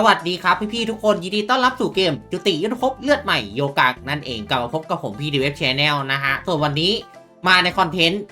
สวัสดีครับพี่ๆทุกคนยินดีต้อนรับสู่เกมจุติยุทธภพเลือดใหม่โยกากนั่นเองกลับมาพบกับผมพี่ดีเว็บชแนลนะฮะส่วนวันนี้มาในคอนเทนต์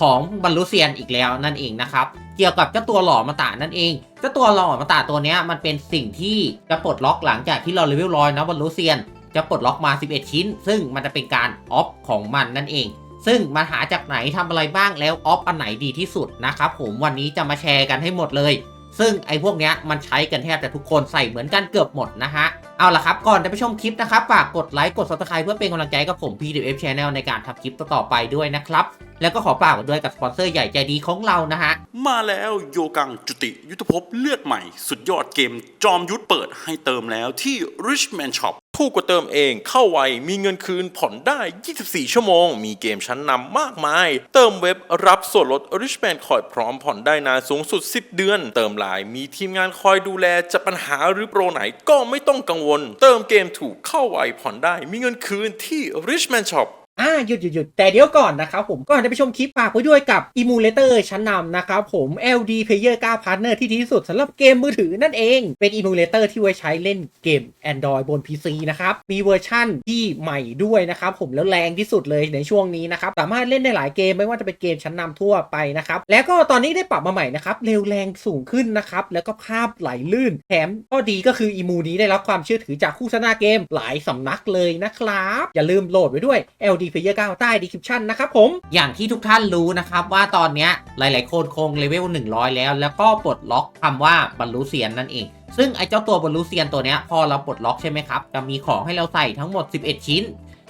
ของบรรลุเซียนอีกแล้วนั่นเองนะครับเกี่ยวกับเจ้าตัวหล่อมาตานั่นเองเจ้าตัวหล่อมาตาตัวนี้มันเป็นสิ่งที่จะปลดล็อกหลังจากที่เราเลเวลร้อยนะบรรลุเซียน จะปลดล็อกมา 11 ชิ้น ซึ่งมันจะเป็นการออฟของมันนั่นเอง ซึ่งมันหาจากไหนทำอะไรบ้างแล้วออฟอันไหนดีที่สุดนะครับผมวันนี้จะมาแชร์กันให้หมดเลย ซึ่งไอ้พวกเนี้ยมันใช้กันแทบจะทุกคนใส่เหมือนกันเกือบหมดนะฮะ เอาล่ะครับ ก่อนจะไปชมคลิปนะครับ ฝากกดไลค์กด subscribe เพื่อเป็นกำลังใจกับผม PDF Channel ในการทำคลิปต่อๆไปด้วยนะครับ แล้วก็ขอฝากด้วยกับสปอนเซอร์ใหญ่ใจดีของเรานะฮะ มาแล้วโยกังจุติยุทธภพเลือดใหม่ สุดยอดเกมจอมยุทธเปิดให้เติมแล้วที่ Richman Shop ถูกกว่าเติมเองเข้าไว มีเงินคืนผ่อนได้ 24 ชั่วโมง มีเกมชั้นนำมากมาย เติมเว็บรับส่วนลด Richman คอยพร้อมผ่อนได้นานสูงสุด 10 เดือน เติมหลายมีทีมงานคอยดูแลจะปัญหาหรือโปรไหนก็ไม่ต้องกังวล เติมเกมถูกเข้าไวผ่อนได้ มีเงินคืนที่ Richman Shop อ่าหยุดหยุดหยุดแต่เดี๋ยวก่อนนะครับผมก่อนจะไปชมคลิปฝากไว้ด้วยกับ Emulator ชั้นนำนะครับผม LD Player 9 Partner ที่ดีที่สุดสำหรับเกมมือถือนั่นเอง เป็น Emulator ที่ไว้ใช้เล่นเกม Android บน PC นะครับ มีเวอร์ชั่นที่ใหม่ด้วยนะครับผมแล้วแรงที่สุดเลยในช่วงนี้นะครับ สามารถเล่นได้หลายเกมไม่ว่าจะเป็นเกมชั้นนำทั่วไปนะครับ แล้วก็ตอนนี้ได้ปรับมาใหม่นะครับเร็วแรงสูงขึ้นนะครับแล้วก็ภาพไหลลื่นแถมข้อดีก็คืออีมูนี้ได้รับความเชื่อถือจากคู่ชนะเกมหลายสำนักเลยนะครับอย่าลืมโหลดไว้ด้วย LD Player 9ใต้ description นะครับผม อย่างที่ทุกท่านรู้นะครับว่าตอนนี้หลาย ๆ คนคงเลเวล 100 แล้ว แล้วก็ปลดล็อกคำว่าบรรลุเซียนนั่นเอง ซึ่งไอ้เจ้าตัวบรรลุเซียนตัวนี้พอเราปลดล็อกใช่ไหมครับ จะมีของให้เราใส่ทั้งหมด 11 ชิ้น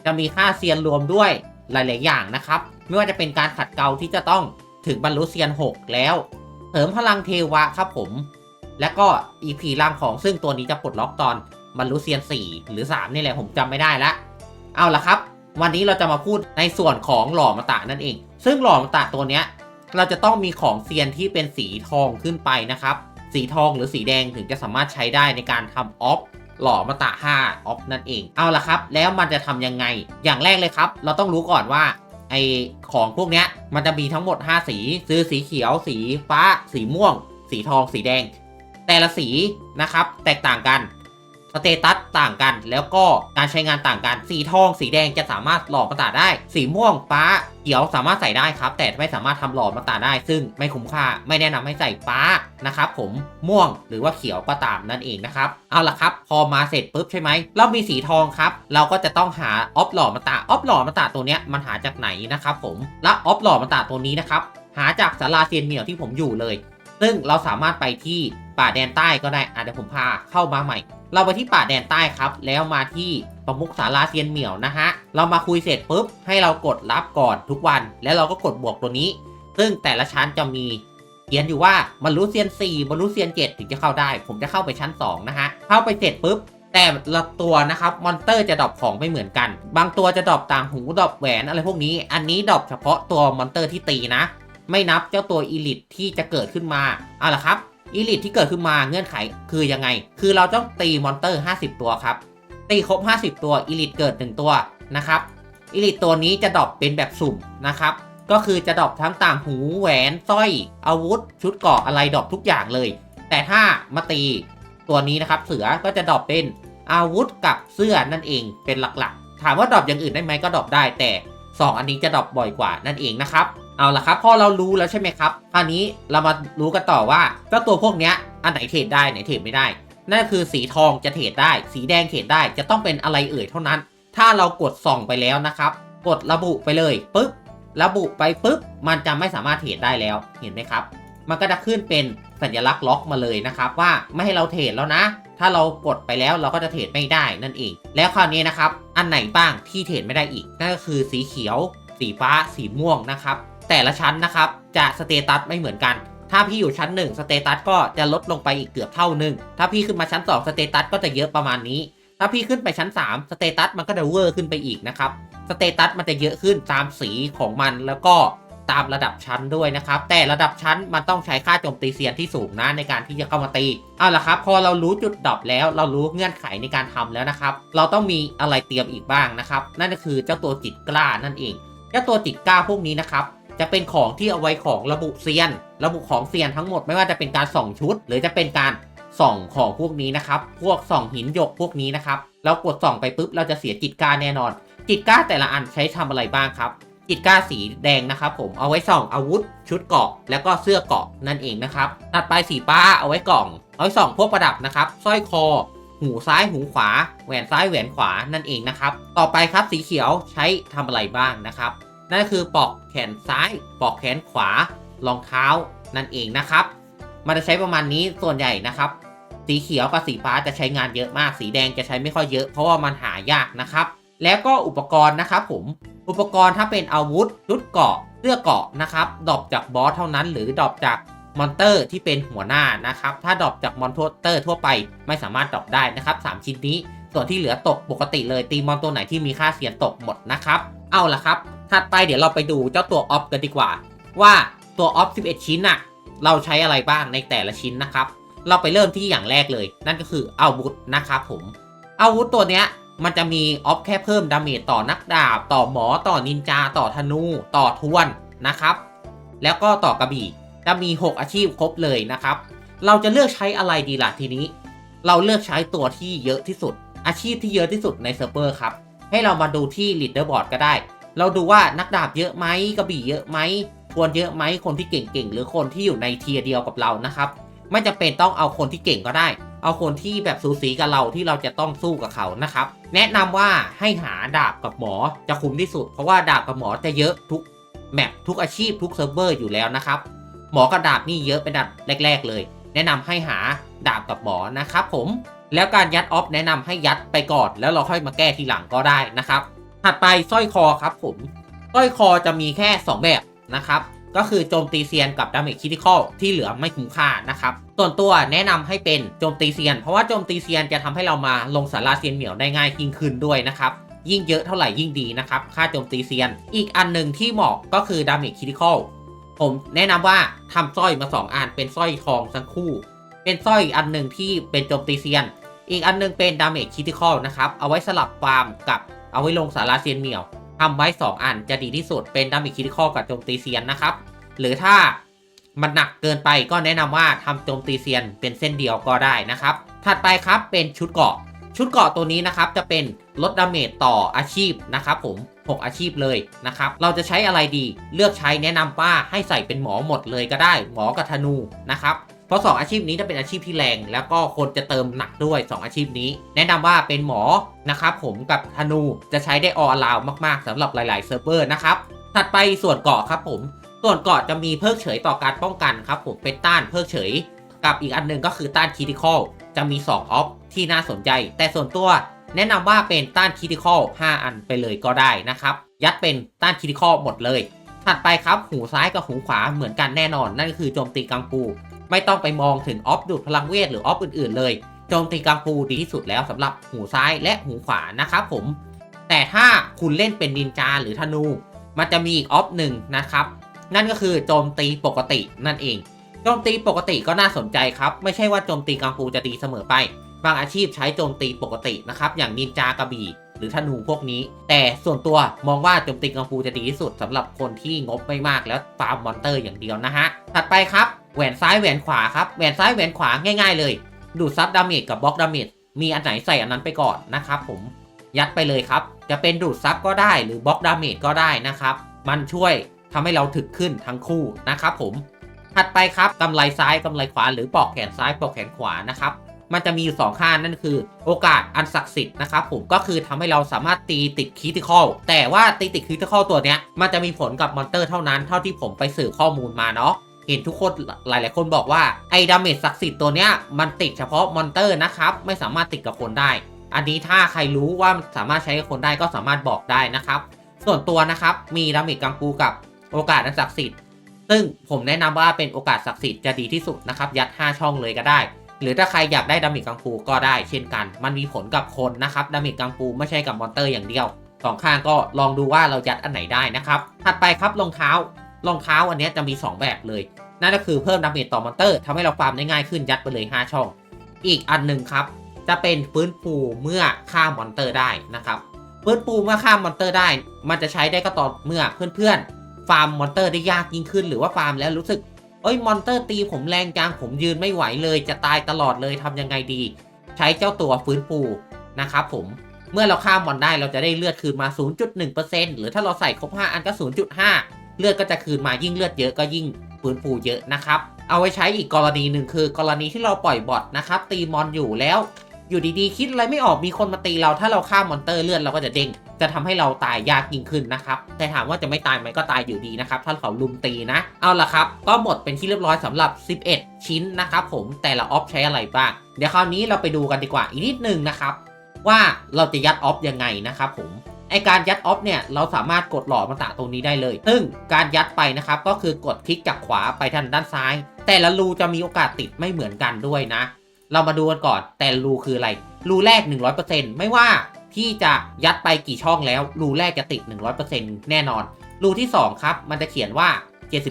จะมีค่าเซียนรวมด้วยหลาย ๆ อย่างนะครับ ไม่ว่าจะเป็นการขัดเกลาที่จะต้องถึงบรรลุเซียน 6 แล้วเสริมพลังเทวะครับผม และก็อีพีร่างของซึ่งตัวนี้จะปลดล็อกตอนบรรลุเซียน 4 หรือ 3 นี่แหละผมจำไม่ได้ละ เอาละครับ วันนี้เราจะมาพูดในส่วนของหล่อมาตะนั่นเอง ซึ่งหล่อมาตะตัวเนี้ยเราจะต้องมีของเซียนที่เป็นสีทองขึ้นไปนะครับ สีทองหรือสีแดงถึงจะสามารถใช้ได้ในการทำออฟหล่อมาตะ5ออฟนั่นเอง เอาละครับ แล้วมันจะทำยังไง อย่างแรกเลยครับ เราต้องรู้ก่อนว่าไอของพวกเนี้ยมันจะมีทั้งหมด 5 สีซื้อสีเขียว สีฟ้า สีม่วง สีทอง สีแดง แต่ละสีนะครับ แตกต่างกัน สเตตัสต่างกัน แล้วก็การใช้งานต่างกัน สีทอง สีแดงจะสามารถหล่อมาตราได้ สีม่วงฟ้าเขียวสามารถใส่ได้ครับ แต่ไม่สามารถทำหล่อมาตราได้ ซึ่งไม่คุ้มค่าไม่แนะนำให้ใส่ฟ้านะครับผมม่วงหรือว่าเขียวก็ตามนั่นเองนะครับเอาละครับ พอมาเสร็จปุ๊บใช่ไหมเรามีสีทองครับ เราก็จะต้องหาออฟหล่อมาตราออฟหล่อมาตราตัวเนี้ยมันหาจากไหนนะครับผมและออฟหล่อมาตราตัวนี้นะครับหาจากสาราเซียนเหมียวที่ผมอยู่เลย ซึ่งเราสามารถไปที่ป่าแดนใต้ก็ได้อะเดี๋ยวผมพาเข้ามาใหม่ เราไปที่ป่าแดนใต้ครับ แล้วมาที่ประมุขสาราเซียนเหมี่ยวนะฮะ เรามาคุยเสร็จปุ๊บ ให้เรากดรับก่อนทุกวัน แล้วเราก็กดบวกตัวนี้ ซึ่งแต่ละชั้นจะมีเขียนอยู่ว่าบรรลุเซียน4บรรลุเซียน7ถึงจะเข้าได้ ผมจะเข้าไปชั้น 2 นะฮะ เข้าไปเสร็จปุ๊บ แต่ละตัวนะครับ มอนเตอร์จะดรอปของไม่เหมือนกัน บางตัวจะดรอปต่างหูดรอปแหวนอะไรพวกนี้ อันนี้ดรอปเฉพาะตัวมอนเตอร์ที่ตีนะ ไม่นับเจ้าตัวอีลิทที่จะเกิดขึ้นมาเอาละครับ อีลิทที่เกิดขึ้นมาเงื่อนไขคือยังไง คือเราต้องตีมอนเตอร์ 50 ตัวครับ ตีครบ 50 ตัวอีลิทเกิด 1 ตัวนะครับอีลิทตัวนี้จะดรอปเป็นแบบสุ่มนะครับ ก็คือจะดรอปทั้งต่างหูแหวนสร้อย อาวุธ ชุดเกราะอะไรดรอปทุกอย่างเลย แต่ถ้ามาตีตัวนี้นะครับ เสือก็จะดรอปเป็นอาวุธกับเสื้อนั่นเองเป็นหลักๆ ถามว่าดรอปอย่างอื่นได้ไหมก็ดรอปได้แต่ 2 อันนี้จะดรอปบ่อยกว่านั่นเองนะครับ เอาละครับ พอเรารู้แล้วใช่ไหมครับ คราวนี้เรามารู้กันต่อว่าเจ้าตัวพวกเนี้ยอันไหนเทรดได้ไหนเทรดไม่ได้ นั่นคือสีทองจะเทรดได้ สีแดงเทรดได้จะต้องเป็นอะไรเอ่ยเท่านั้น ถ้าเรากดส่องไปแล้วนะครับ กดระบุไปเลยปุ๊บระบุไปปุ๊บมันจะไม่สามารถเทรดได้แล้วเห็นไหมครับ มันก็จะขึ้นเป็นสัญลักษณ์ล็อกมาเลยนะครับ ว่าไม่ให้เราเทรดแล้วนะ ถ้าเรากดไปแล้วเราก็จะเทรดไม่ได้นั่นเอง แล้วคราวนี้นะครับอันไหนบ้างที่เทรดไม่ได้อีกนั่นก็คือสีเขียว สีฟ้าสีม่วงนะครับ แต่ละชั้นนะครับ จะสเตตัสไม่เหมือนกัน ถ้าพี่อยู่ชั้น 1 สเตตัสก็จะลดลงไปอีกเกือบเท่าหนึ่ง ถ้าพี่ขึ้นมาชั้น 2 สเตตัสก็จะเยอะประมาณนี้ ถ้าพี่ขึ้นไปชั้น 3 สเตตัสมันก็จะเวอร์ขึ้นไปอีกนะครับ สเตตัสมันจะเยอะขึ้นตามสีของมันแล้วก็ตามระดับชั้นด้วยนะครับ แต่ระดับชั้นมันต้องใช้ค่าโจมตีเซียนที่สูงนะในการที่จะเข้ามาตีเอาละครับ พอเรารู้จุดดรอปแล้ว เรารู้เงื่อนไขในการทำแล้วนะครับ เราต้องมีอะไรเตรียมอีกบ้างนะครับ นั่นก็คือเจ้าตัวจิตกล้านั่นเอง เจ้าตัวจิตกล้าพวกนี้นะครับ จะเป็นของที่เอาไว้ของระบุเซียน ระบุของเซียนทั้งหมดไม่ว่าจะเป็นการส่องชุด หรือจะเป็นการส่องของพวกนี้นะครับ พวกส่องหินหยกพวกนี้นะครับ เรากดส่องไปปุ๊บเราจะเสียจิตกล้าแน่นอน จิตกล้าแต่ละอันใช้ทำอะไรบ้างครับ จิตกล้าสีแดงนะครับ ผมเอาไว้ส่องอาวุธ ชุดเกราะ แล้วก็เสื้อเกราะนั่นเองนะครับถัดไปสีฟ้าเอาไว้กล่อง เอาไว้ส่องพวกประดับนะครับสร้อยคอ หูซ้ายหูขวา แหวนซ้ายแหวนขวานั่นเองนะครับ ต่อไปครับสีเขียวใช้ทำอะไรบ้างนะครับ นั่นคือปอกแขนซ้าย ปอกแขนขวารองเท้านั่นเองนะครับ มันจะใช้ประมาณนี้ส่วนใหญ่นะครับ สีเขียวกับสีฟ้าจะใช้งานเยอะมาก สีแดงจะใช้ไม่ค่อยเยอะเพราะว่ามันหายากนะครับ แล้วก็อุปกรณ์นะครับผมอุปกรณ์ถ้าเป็นอาวุธชุดเกาะเสื้อเกาะนะครับดรอปจากบอสเท่านั้น หรือดรอปจากมอนเตอร์ที่เป็นหัวหน้านะครับ ถ้าดรอปจากมอนเตอร์ทั่วไปไม่สามารถดรอปได้นะครับสามชิ้นนี้ส่วนที่เหลือตกปกติเลยตีมอนตัวไหนที่มีค่าเสียงตกหมดนะครับ เอาละครับ ถัดไปเดี๋ยวเราไปดูเจ้าตัวออฟกันดีกว่า ว่าตัวออฟ 11 ชิ้นน่ะ เราใช้อะไรบ้างในแต่ละชิ้นนะครับ เราไปเริ่มที่อย่างแรกเลย นั่นก็คืออาวุธนะครับผม อาวุธตัวเนี้ยมันจะมีออฟแค่เพิ่มดาเมจต่อนักดาบ ต่อหมอต่อนินจา ต่อธนู ต่อทวนนะครับ แล้วก็ต่อกระบี่จะมี 6 อาชีพครบเลยนะครับ เราจะเลือกใช้อะไรดีล่ะทีนี้ เราเลือกใช้ตัวที่เยอะที่สุด อาชีพที่เยอะที่สุดในเซิร์ฟเวอร์ครับ ให้เรามาดูที่ leaderboard ก็ได้ เราดูว่านักดาบเยอะไหมกระบี่เยอะไหมทวนเยอะไหมคนที่เก่งๆ หรือคนที่อยู่ในเทียเดียวกับเรานะครับ ไม่จำเป็นต้องเอาคนที่เก่งก็ได้ เอาคนที่แบบสูสีกับเราที่เราจะต้องสู้กับเขานะครับ แนะนำว่าให้หาดาบกับหมอจะคุ้มที่สุด เพราะว่าดาบกับหมอจะเยอะทุกแมปทุกอาชีพทุกเซิร์ฟเวอร์อยู่แล้วนะครับ หมอกับดาบนี่เยอะเป็นดับแรก ๆ เลย แนะนำให้หาดาบกับหมอนะครับผมแล้วการยัดออฟแนะนำให้ยัดไปก่อน แล้วเราค่อยมาแก้ทีหลังก็ได้นะครับ ถัดไปสร้อยคอครับผมสร้อยคอจะมีแค่ 2 แบบนะครับ ก็คือโจมตีเซียนกับดาเมจคิติคอลที่เหลือไม่คุ้มค่านะครับ ส่วนตัวแนะนำให้เป็นโจมตีเซียน เพราะว่าโจมตีเซียนจะทำให้เรามาลงสาราเซียนเหมียวได้ง่ายยิ่งขึ้นด้วยนะครับ ยิ่งเยอะเท่าไหร่ยิ่งดีนะครับ ค่าโจมตีเซียน อีกอันหนึ่งที่เหมาะก็คือดาเมจคิติคอลผมแนะนำว่าทำสร้อยมา 2 อันเป็นสร้อยทองทั้งคู่ เป็นสร้อยอันหนึ่งที่เป็นโจมตีเซียน อีกอันหนึงเป็นดาเมจคิติคอลนะครับ เอาไว้สลับฟาร์มกับ เอาไว้ลงสาราเซียนเหมียวทำไว้ 2 อันจะดีที่สุดเป็นดามจคิติคอกับโจมตีเซียนนะครับ หรือถ้ามันหนักเกินไปก็แนะนำว่าทำโจมตีเซียนเป็นเส้นเดียวก็ได้นะครับ ถัดไปครับเป็นชุดเกาะ ชุดเกาะตัวนี้นะครับจะเป็นลดดาเมจต่ออาชีพนะครับผม 6 อาชีพเลยนะครับ เราจะใช้อะไรดี เลือกใช้แนะนำว่าให้ใส่เป็นหมอหมดเลยก็ได้ หมอกับธนูนะครับ ราะ 2 อาชีพนี้จะเป็นอาชีพที่แรง แล้วก็คนจะเติมหนักด้วย 2 อาชีพนี้ แนะนำว่าเป็นหมอนะครับผมกับธนูจะใช้ได้ออลาวมากๆสำหรับหลาย ๆ เซิร์ฟเวอร์นะครับถัดไปส่วนเกาะครับผมส่วนเกาะจะมีเพิกเฉยต่อการป้องกันครับผมเป็นต้านเพิกเฉย กับอีกอันหนึงก็คือต้านคีติคอลจะมี 2 ออฟที่น่าสนใจ แต่ส่วนตัวแนะนำว่าเป็นต้านคีติคอล5อันไปเลยก็ได้นะครับยัดเป็นต้านคีติคอลหมดเลยถัดไปครับหูซ้ายกับหูขวาเหมือนกันแน่นอน นั่นก็คือโจมตีกังปูไม่ต้องไปมองถึงออฟดูดพลังเวทหรือออฟอื่นๆเลยโจมตีกังปูดีที่สุดแล้วสำหรับหูซ้ายและหูขวานะครับผม แต่ถ้าคุณเล่นเป็นนินจาหรือธนู มันจะมีอีกออฟหนึ่งนะครับ นั่นก็คือโจมตีปกตินั่นเอง โจมตีปกติก็น่าสนใจครับ ไม่ใช่ว่าโจมตีกังฟูจะดีเสมอไป บางอาชีพใช้โจมตีปกตินะครับ อย่างนินจากระบี่หรือธนูพวกนี้ แต่ส่วนตัวมองว่าโจมตีกังฟูจะดีที่สุดสำหรับคนที่งบไม่มากแล้วฟาร์มมอนเตอร์อย่างเดียวนะฮะ ถัดไปครับ แหวนซ้ายแหวนขวาครับ แหวนซ้ายแหวนขวาง่าย ๆ เลย ดูดซับดาเมจกับบล็อกดาเมจ มีอันไหนใส่อันนั้นไปก่อนนะครับผม ยัดไปเลยครับ จะเป็นดูดซับก็ได้หรือบล็อกดาเมจก็ได้นะครับ มันช่วยทำให้เราถึกขึ้นทั้งคู่นะครับผม ถัดไปครับกำไรซ้ายกำไรขวา หรือปอกแขนซ้ายปอกแขนขวานะครับ มันจะมีอยู่สองข้างนั่นคือ โอกาสอันศักดิ์สิทธิ์นะครับผมก็คือทำให้เราสามารถตีติดค r ิติคอลแต่ว่าตีติดค r ิติคอลตัวเนี้ยมันจะมีผลกับมอนเตอร์เท่านั้นเท่าที่ผมไปสืบข้อมูลมาเนาะ เห็นทุกคนหลาย ๆ คนบอกว่าไอ้ดาเมจศักดิ์สิทธิ์ตัวเนี้ยมันติดเฉพาะมอนเตอร์นะครับ ไม่สามารถติดกับคนได้ อันนี้ถ้าใครรู้ว่ามันสามารถใช้กับคนได้ก็สามารถบอกได้นะครับ ส่วนตัวนะครับมีดาเมจกังฟูกับโอกาสอันศักดิ์สิทธิ์ซึ่งผมแนะนำว่าเป็นโอกาสศักดิ์สิทธิ์จะดีที่สุดนะครับ ยัด 5 ช่องเลยก็ได้ หรือถ้าใครอยากได้ดาเมจกังฟูก็ได้ เช่นกัน มันมีผลกับคนนะครับดาเมจกังฟูไม่ใช่กับมอนเตอร์อย่างเดียวสองข้างก็ลองดูว่าเรายัดอันไหนได้นะครับถัดไปครับรองเท้า รองเท้าอันนี้จะมี 2 แบบเลย นั่นก็คือเพิ่มดาเมจต่อมอนเตอร์ทำให้เราฟาร์มได้ง่ายขึ้นยัดไปเลย 5 ช่อง อีกอันหนึ่งครับ จะเป็นฟื้นฟูเมื่อฆ่ามอนเตอร์ได้นะครับฟื้นฟูเมื่อฆ่ามอนเตอร์ได้ มันจะใช้ได้ก็ตอนเมื่อเพื่อนๆ ฟาร์มมอนเตอร์ได้ยากยิ่งขึ้น หรือว่าฟาร์มแล้วรู้สึกเอ้ยมอนเตอร์ตีผมแรงจังผมยืนไม่ไหวเลยจะตายตลอดเลยทำยังไงดี ใช้เจ้าตัวฟื้นฟูนะครับผมเมื่อเราฆ่ามอนได้เราจะได้เลือดคืนมา 0.1%หรือถ้าเราใส่ครบ 5 อันก็ 0.5 เลือดก็จะคืนมายิ่งเลือดเยอะก็ยิ่งฟื้นฟูเยอะนะครับ เอาไว้ใช้อีกกรณีหนึ่งคือ กรณีที่เราปล่อยบอทนะครับ ตีมอนอยู่แล้ว อยู่ดีๆ คิดอะไรไม่ออกมีคนมาตีเรา ถ้าเราฆ่ามอนเตอร์เลือดเราก็จะเด้งจะทำให้เราตายยากยิ่งขึ้นนะครับ แต่ถามว่าจะไม่ตายไหมก็ตายอยู่ดีนะครับ ถ้าเขาลุมตีนะ เอาละครับ ก็หมดเป็นที่เรียบร้อยสำหรับ 11 ชิ้นนะครับผม แต่ละออฟใช้อะไรบ้าง เดี๋ยวคราวนี้เราไปดูกันดีกว่าอีกนิดนึงนะครับ ว่าเราจะยัดออฟยังไงนะครับผม ไอการยัดออฟเนี่ยเราสามารถกดหล่อมาตะตรงนี้ได้เลย ซึ่งการยัดไปนะครับก็คือกดคลิกจากขวาไปทางด้านซ้าย แต่ละรูจะมีโอกาสติดไม่เหมือนกันด้วยนะ เรามาดูกันก่อนแต่รูคืออะไร รูแรก 100%ไม่ว่าพี่จะยัดไปกี่ช่องแล้ว รูแรกจะติด 100%แน่นอน รูที่ 2 ครับ มันจะเขียนว่า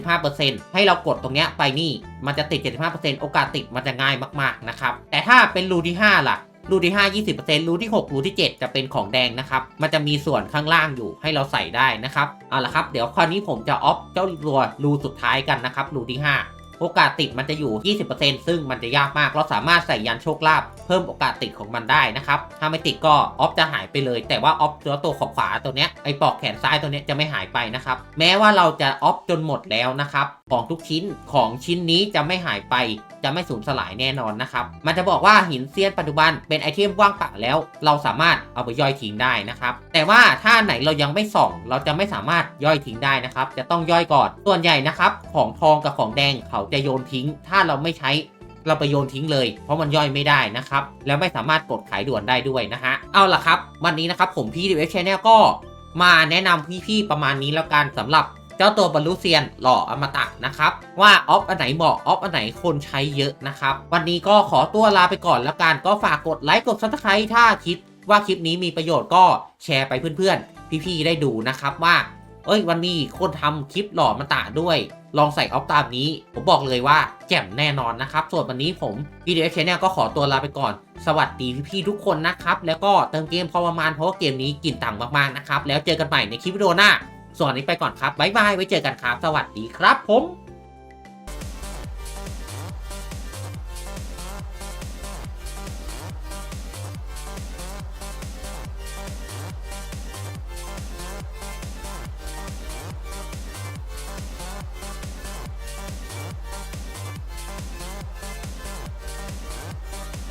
75%ให้เรากดตรงเนี้ยไปนี่ มันจะติด 75%โอกาสติดมันจะง่ายมากๆนะครับ แต่ถ้าเป็นรูที่ 5 ล่ะ รูที่ 5 20%รูที่ 6 รูที่ 7 จะเป็นของแดงนะครับ มันจะมีส่วนข้างล่างอยู่ให้เราใส่ได้นะครับ เอาละครับ เดี๋ยวคราวนี้ผมจะออฟเจ้าตัวรูสุดท้ายกันนะครับ รูที่ 5 โอกาสติดมันจะอยู่ 20%ซึ่งมันจะยากมาก เราสามารถใส่ยันโชคลาภเพิ่มโอกาสติดของมันได้นะครับ ถ้าไม่ติดก็ออฟจะหายไปเลย แต่ว่าออฟตัวตัวขอบขวาตัวเนี้ย ไอปอกแขนซ้ายตัวเนี้ยจะไม่หายไปนะครับ แม้ว่าเราจะออฟจนหมดแล้วนะครับ ของทุกชิ้นของชิ้นนี้จะไม่หายไป จะไม่สูญสลายแน่นอนนะครับ มันจะบอกว่าหินเซียนปัจจุบันเป็นไอเทมว่างเปล่าแล้ว เราสามารถเอาไปย่อยทิ้งได้นะครับ แต่ว่าถ้าไหนเรายังไม่ส่อง เราจะไม่สามารถย่อยทิ้งได้นะครับ จะต้องย่อยก่อน ส่วนใหญ่นะครับ ของทองกับของแดงเขาจะโยนทิ้ง ถ้าเราไม่ใช้เราไปโยนทิ้งเลย เพราะมันย่อยไม่ได้นะครับ แล้วไม่สามารถกดขายด่วนได้ด้วยนะฮะ เอาล่ะครับ วันนี้นะครับผมพี่ดีเวชแนลก็มาแนะนำพี่ๆประมาณนี้แล้วกันสำหรับเจ้าตัวบรรลุเซียนหล่ออมตะนะครับ ว่าออฟอันไหนเหมาะออฟอันไหนคนใช้เยอะนะครับ วันนี้ก็ขอตัวลาไปก่อนแล้วกันก็ฝากกดไลค์กดซับสไครต์ถ้าคิดว่าคลิปนี้มีประโยชน์ก็แชร์ไปเพื่อนๆ พี่ๆได้ดูนะครับว่า เอ้ยวันนี้คนทำคลิปหล่อมาตาด้วย ลองใส่ออฟตามนี้ ผมบอกเลยว่าแจ่มแน่นอนนะครับ ส่วนวันนี้ผมวีดีโอชแนลก็ขอตัวลาไปก่อน สวัสดีพี่ๆทุกคนนะครับ แล้วก็เติมเกมพอประมาณเพราะว่าเกมนี้กินตังค์มากๆนะครับ แล้วเจอกันใหม่ในคลิปวิดีโอหน้า ส่วนนี้ไปก่อนครับบ๊ายบายไว้เจอกันครับ สวัสดีครับผม